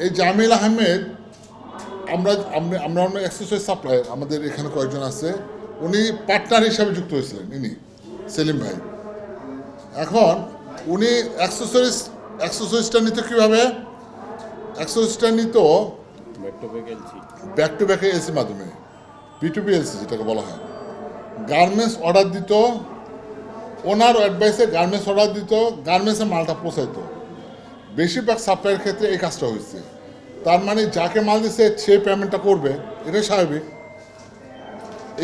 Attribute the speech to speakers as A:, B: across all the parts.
A: এই জামিল আহমেদ আমরা আমরা আমরা অন্য এক্সারসাইজ সাপ্লাই আমাদের এখানে কয়েকজন আছে। উনি পার্টনার হিসাবে যুক্ত হয়েছিলেন ইনি সেলিম ভাই। এখন উনি অ্যাক্সেসরিজ অ্যাক্সেসরিজটা নিত কীভাবে? অ্যাক্সেসরিজটা নিত
B: back to back LC
A: back to ব্যাকে এসির মাধ্যমে পিটুপি এলসি যেটাকে বলা হয়। গার্মেন্টস অর্ডার দিত ওনার অ্যাডভাইসে গার্মেন্টস অর্ডার দিত গার্মেন্টসে মালটা পৌঁছাইতো। বেশিরভাগ সাপ্লাইয়ের ক্ষেত্রে এই কাজটা হয়েছে। তার মানে যাকে মাল দিচ্ছে সে পেমেন্টটা করবে এটাই স্বাভাবিক।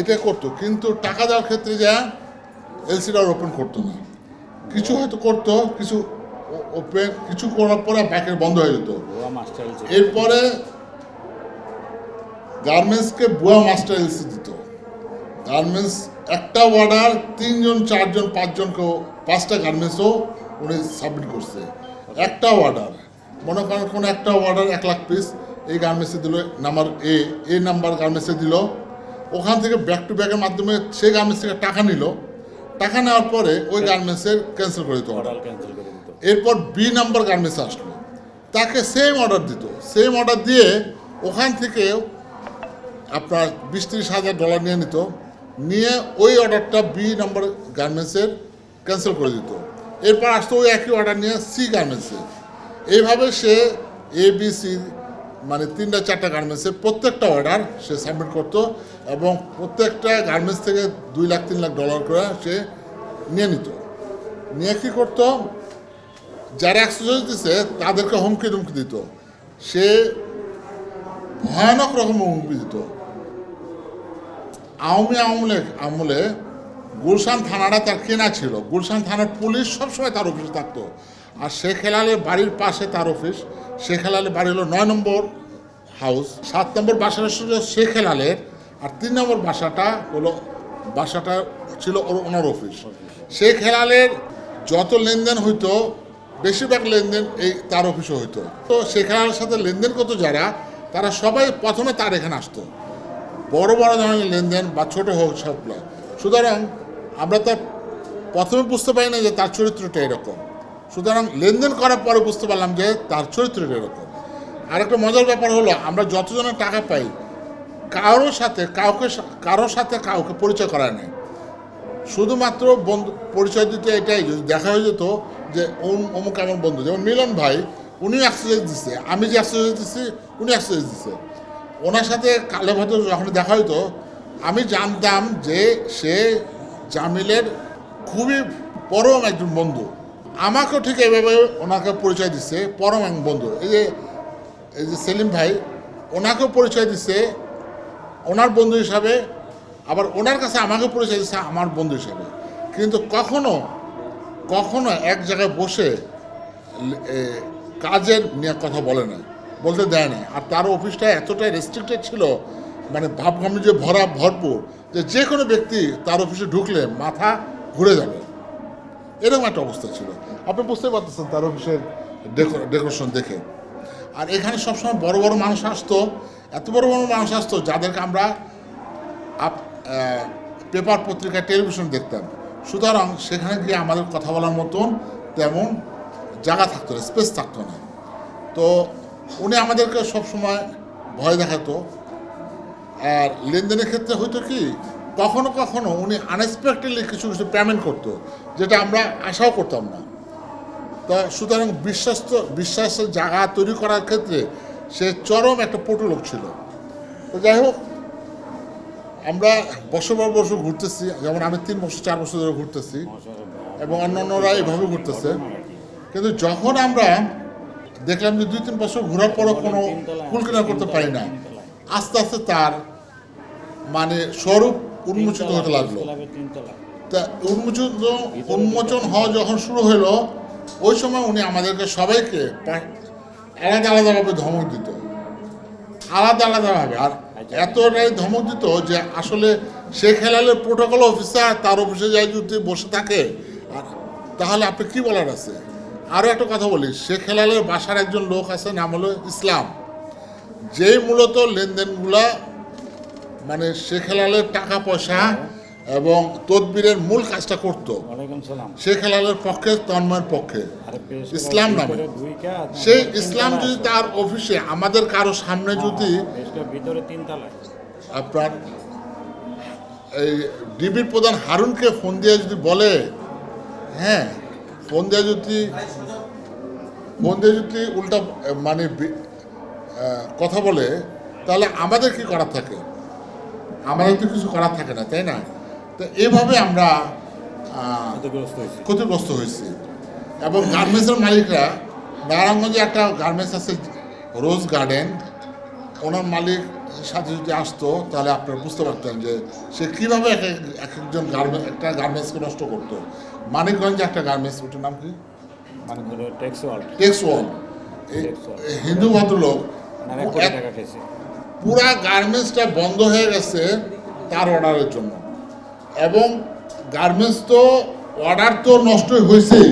A: এটা করতো কিন্তু টাকা দেওয়ার ক্ষেত্রে যা এলসিটা ওপেন করতো না। কিছু হয়তো করতো কিছু ওপেন কিছু করার পরে ব্যাকের বন্ধ হয়ে যেত। এরপরে গার্মেন্টসকে বুয়া মাস্টার এলসি দিত। গার্মেন্টস একটা অর্ডার তিনজন চারজন পাঁচজনকেও পাঁচটা গার্মেন্টসও উনি সাবমিট করছে। একটা অর্ডার মনে করেন কোনো একটা অর্ডার এক লাখ পিস এই গার্মেন্টসে দিল নাম্বার এ এ নাম্বার গার্মেন্টসে দিল। ওখান থেকে ব্যাক টু ব্যাকের মাধ্যমে সেই গার্মেন্টস থেকে টাকা নিল। টাকা নেওয়ার পরে ওই গার্মেন্টসের ক্যান্সেল করে দিত। অর্ডার এরপর বি নাম্বার গার্মেন্টস আসলো। তাকে সেম অর্ডার দিত। সেম অর্ডার দিয়ে ওখান থেকে আপনার বিশ ত্রিশ হাজার ডলার নিয়ে নিত। নিয়ে ওই অর্ডারটা বি নাম্বার গার্মেন্টসের ক্যান্সেল করে দিত। এরপর আসতো ওই একই অর্ডার নিয়ে সি গার্মেন্টসে এইভাবে সে এ বি সি মানে তিনটা, চারটা গার্মেন্টসের প্রত্যেকটা অর্ডার সে সাবমিট করতো এবং প্রত্যেকটা গার্মেন্টস থেকে দুই লাখ, তিন লাখ ডলার করে সে নিয়ে নিত। নিয়ে কী করতো? যারা এক্সারসাইজ দিছে, তাদেরকে হুমকি ধুমকি দিত। সে ভয়ানক রকম হুমকি দিত। আওয়ামী আমলে আমলে গুলশান থানাটা তার কেনা ছিল। গুলশান থানার পুলিশ সবসময় তার অফিসে থাকতো। আর শেখ হেলালের বাড়ির পাশে তার অফিস শেখ হেলালের বাড়ি হলো নয় নম্বর হাউস সাত নম্বর বাসাটা ছিল শেখ হেলালের আর তিন নম্বর বাসাটা হলো, বাসাটা ছিল ওনার অফিস শেখ হেলালের যত লেনদেন হইতো, বেশিরভাগ লেনদেন এই তার অফিসে হইতো। তো শেখ হেলালের সাথে লেনদেন করতো যারা, তারা সবাই প্রথমে তার এখানে আসতো। বড় বড় ধরনের লেনদেন বা ছোটো হোক, সব সুতরাং আমরা তো প্রথমে বুঝতে পারি না যে তার চরিত্রটা এরকম। সুতরাং লেনদেন করার পরে বুঝতে পারলাম যে তার চরিত্রটা এরকম। আর একটা মজার ব্যাপার হলো, আমরা যতজনের টাকা পাই, কারোর সাথে কাউকে কারোর সাথে কাউকে পরিচয় করা নেই। শুধুমাত্র বন্ধু, পরিচয় দিতে এটাই দেখা হয়ে যেত যে অমুক আমার বন্ধু, যেমন মিলন ভাই, উনি এক্সারসাইজ দিচ্ছে আমি যে এক্সারসাইজ দিচ্ছি উনি এক্সারসাইজ দিচ্ছে ওনার সাথে কালে হয়তো যখন দেখা হইতো, আমি জানতাম যে সে জামিলের খুবই পরম একজন বন্ধু। আমাকেও ঠিক এভাবে ওনাকে পরিচয় দিচ্ছে পরম এক বন্ধু। এই যে এই যে সেলিম ভাই, ওনাকেও পরিচয় দিচ্ছে ওনার বন্ধু হিসাবে, আবার ওনার কাছে আমাকে পরিচয় দিচ্ছে আমার বন্ধু হিসাবে। কিন্তু কখনো কখনো এক জায়গায় বসে কাজের নিয়ে কথা বলে না বলতে দেয় না আর তার অফিসটা এতটাই রেস্ট্রিক্টেড ছিল মানে ভাবগামি যে ভরা, ভরপুর যে যে কোনো ব্যক্তি তার অফিসে ঢুকলে মাথা ঘুরে যাবে। এরকম একটা অবস্থা ছিল। আপনি বুঝতে পারতেছেন তার অফিসের ডেকোরেশন দেখে। আর এখানে সবসময় বড় বড় মানুষ আসতো, এত বড় বড় মানুষ আসতো যাদেরকে আমরা আপ পেপার পত্রিকা, টেলিভিশন দেখতাম। সুতরাং সেখানে গিয়ে আমাদের কথা বলার মতন তেমন জায়গা থাকতো না, স্পেস থাকতো না। তো উনি আমাদেরকে সবসময় ভয় দেখাতো। আর লেনদেনের ক্ষেত্রে হয়তো কি, কখনো কখনো উনি আনএক্সপেক্টেডলি কিছু কিছু পেমেন্ট করতো, যেটা আমরা আশাও করতাম না। তা সুতরাং বিশ্বাস্ত বিশ্বাসের জায়গা তৈরি করার ক্ষেত্রে সে চরম একটা পটু লোক ছিল। তো যাই হোক, আমরা বছর পর বছর ঘুরতেছি, যেমন আমি তিন বছর, চার বছর ধরে ঘুরতেছি এবং অন্যান্যরা এভাবে ঘুরতেছে। কিন্তু যখন আমরা দেখলাম যে দুই, তিন বছর ঘোরার পরও কোনো কুল কিনার করতে পারি না আস্তে আস্তে তার মানে স্বরূপ উন্মোচিত হতে লাগল। তা উন্মোচন উন্মোচন হওয়া যখন শুরু হলো ওই সময় উনি আমাদেরকে সবাইকে আলাদা আলাদাভাবে ধমক দিত। আলাদা আলাদাভাবে। আর এতটাই ধমক দিত যে আসলে শেখ হেলালের প্রোটোকল অফিসার তার অফিসে যাই যদি বসে থাকে আর তাহলে আপনি কি বলার আছে? আরও একটা কথা বলি শেখ হেলালের বাসার একজন লোক আছে নাম হলো ইসলাম। যেই মূলত লেনদেনগুলা মানে শেখ হেলালের টাকা পয়সা এবং তদবিরের মূল কাজটা করতো শেখ হেলালের পক্ষে তন্ময়ের পক্ষে ইসলাম নামে। সেই ইসলাম যদি তার অফিসে আমাদের কারও সামনে যদি
B: তিন তলায়
A: আপনার এই ডিবির প্রধান হারুনকে ফোন দিয়ে যদি বলে হ্যাঁ ফোন দিয়ে যদি ফোন দিয়ে যদি উল্টা মানে কথা বলে তাহলে আমাদের কি করার থাকে? আমাদের তো কিছু করার থাকে না তাই না? তো এভাবে আমরা
B: ক্ষতিগ্রস্ত হয়েছে।
A: এবং গার্মেন্টসের মালিকরা নারায়ণগঞ্জে একটা গার্মেন্টস আছে রোজ গার্ডেন। ওনার মালিক সাথে যদি আসতো তাহলে আপনারা বুঝতে পারতেন যে সে কীভাবে এক এক- এক একজন গার্মেন্ট একটা গার্মেন্টসকে নষ্ট করতো। মানিকগঞ্জে একটা গার্মেন্টস ওটার নাম কি? টেক্স ওয়াল হিন্দু ভদ্রলোক
B: মানে
A: পুরা গার্মেন্টসটা বন্ধ হয়ে গেছে তার অর্ডারের জন্য। এবং গার্মেন্টস তো অর্ডার তো নষ্ট হয়েছেই।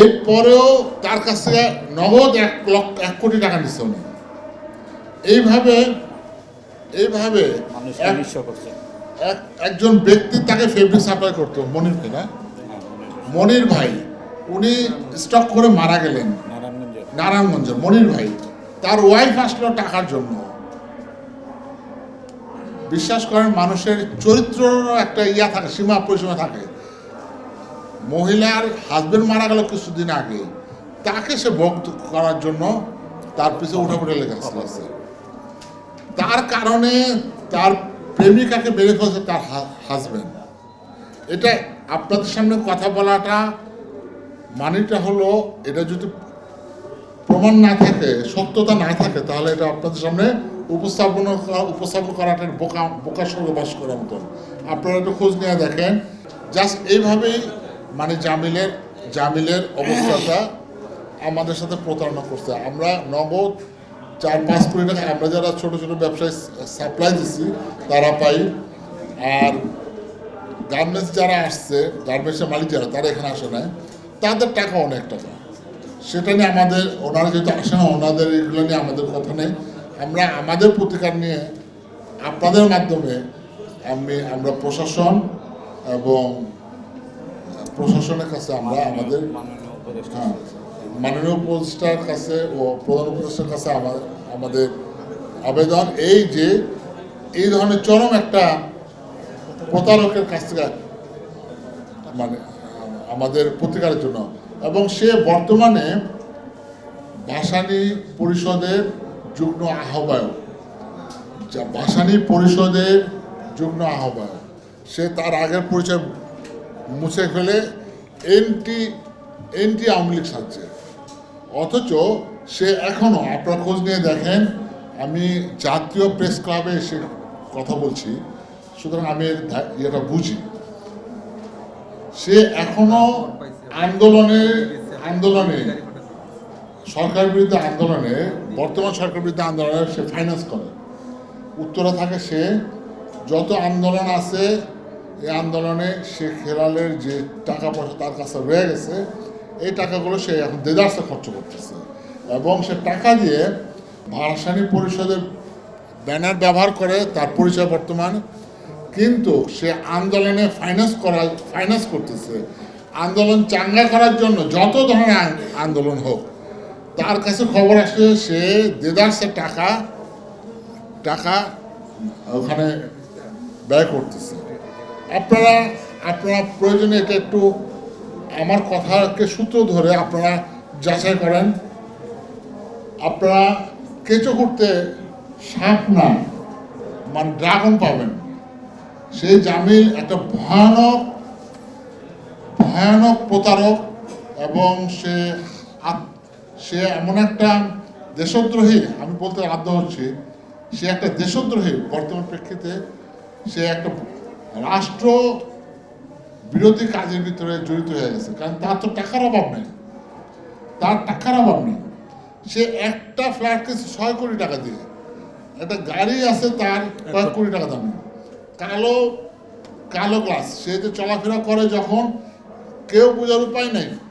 A: এরপরেও তার কাছে নগদ এক লক্ষ এক কোটি টাকা নিচ্ছে উনি। এইভাবে এইভাবে একজন ব্যক্তি তাকে ফেব্রিক সাপ্লাই করতো মনির ভাই না?
B: হ্যাঁ, মনে হয়।
A: মনির ভাই উনি স্টক করে মারা গেলেন।
B: নারায়ণগঞ্জের
A: মনির ভাই। তার ওয়াইফ আসলো টাকার জন্য। বিশ্বাস করেন, মানুষের চরিত্র একটা ইয়া থাকে, সীমা পরিসীমা থাকে। মহিলার হাজবেন্ড মারা গেল কিছুদিন আগে। তাকে সে ভোগ করার জন্য তার পিছনে উঠে লেগে আছে তার কারণে তার প্রেমিকাকে বেড়ে ফেলছে তার হাজবেন্ড এটা আপনাদের সামনে কথা বলাটা মানেটা হলো, এটা যদি প্রমাণ না থাকে, সত্যতা না থাকে, তাহলে এটা আপনাদের সামনে উপস্থাপন করা- উপস্থাপন করাটা বোকা বোকার সঙ্গে বাস করার মতন। আপনারা একটু খোঁজ নিয়ে দেখেন। জাস্ট এইভাবেই মানে জামিলের জামিলের অবস্থাটা আমাদের সাথে প্রতারণা করছে। আমরা নগদ চার, পাঁচ কোটি টাকা, আমরা যারা ছোট ছোট ব্যবসায় সাপ্লাই দিচ্ছি তারা পাই। আর গার্মেন্টস যারা আসছে গার্মেন্টসের মালিক যারা, তারা এখানে আসে না তাদের টাকা অনেক টাকা। সেটা নিয়ে আমাদের ওনারা যেহেতু আসে না ওনাদের এগুলো নিয়ে আমাদের কথা নেই। আমরা আমাদের প্রতিকার নিয়ে আপনাদের মাধ্যমে আমি আমরা প্রশাসন এবং প্রশাসনের কাছে আমরা আমাদের
B: মাননীয়
A: হ্যাঁ মাননীয় উপদেষ্টার কাছে ও প্রধান উপদেষ্টার কাছে আমার আমাদের আবেদন। এই যে এই ধরনের চরম একটা প্রতারকের কাছ থেকে মানে আমাদের প্রতিকারের জন্য এবং সে বর্তমানে ভাসানী পরিষদের যুগ্ম আহ্বায়ক। যা ভাসানী পরিষদের যুগ্ম আহ্বায়ক। সে তার আগের পরিচয় মুছে ফেলে এনটি এনটি আওয়ামী লীগ সাজছে। অথচ সে এখনও আপনার খোঁজ নিয়ে দেখেন, আমি জাতীয় প্রেস ক্লাবে এসে কথা বলছি, সুতরাং আমি ইয়েটা বুঝি। সে এখনও আন্দোলনে আন্দোলনে সরকার বিরুদ্ধে আন্দোলনে, বর্তমান সরকার বিরুদ্ধে আন্দোলনে সে ফাইন্যান্স করে। উত্তরে থাকে সে, যত আন্দোলন আছে, এই আন্দোলনে সে খেলালের যে টাকা পয়সা তার কাছে রয়ে গেছে, এই টাকাগুলো সে এখন দেদার্সে খরচ করতেছে। এবং সে টাকা দিয়ে ভাসানী পরিষদের ব্যানার ব্যবহার করে তার পরিচয় বর্তমান, কিন্তু সে আন্দোলনে ফাইন্যান্স করা ফাইন্যান্স করতেছে। আন্দোলন চাঙ্গা করার জন্য যত ধরনের আন্দোলন হোক, তার কাছে খবর আসে সে দেদার্সের টাকা টাকা ওখানে ব্যয় করতেছে। আপনারা আপনারা প্রয়োজনে এটা একটু আমার কথাকে সূত্র ধরে আপনারা যাচাই করেন। আপনারা কেঁচো করতে সাপ না মানে ড্রাগন পাবেন। সেই জামিল একটা ভয়ানক ভয়ানক প্রতারক এবং সে সে এমন একটা দেশদ্রোহী, আমি বলতে বাধ্য হচ্ছি, সে একটা দেশদ্রোহী বর্তমান প্রেক্ষিতে, সে একটা রাষ্ট্র বিরোধী কাজের ভিতরে জড়িত হয়ে গেছে। কারণ তার তো টাকার অভাব নেই। তার টাকার অভাব নেই। সে একটা ফ্ল্যাট ছয় কোটি টাকা দিয়ে। একটা গাড়ি আছে তার কয়েক কোটি টাকা দাম। কালো কালো গ্লাস সে যে চলাফেরা করে যখন que eu cuido do painel.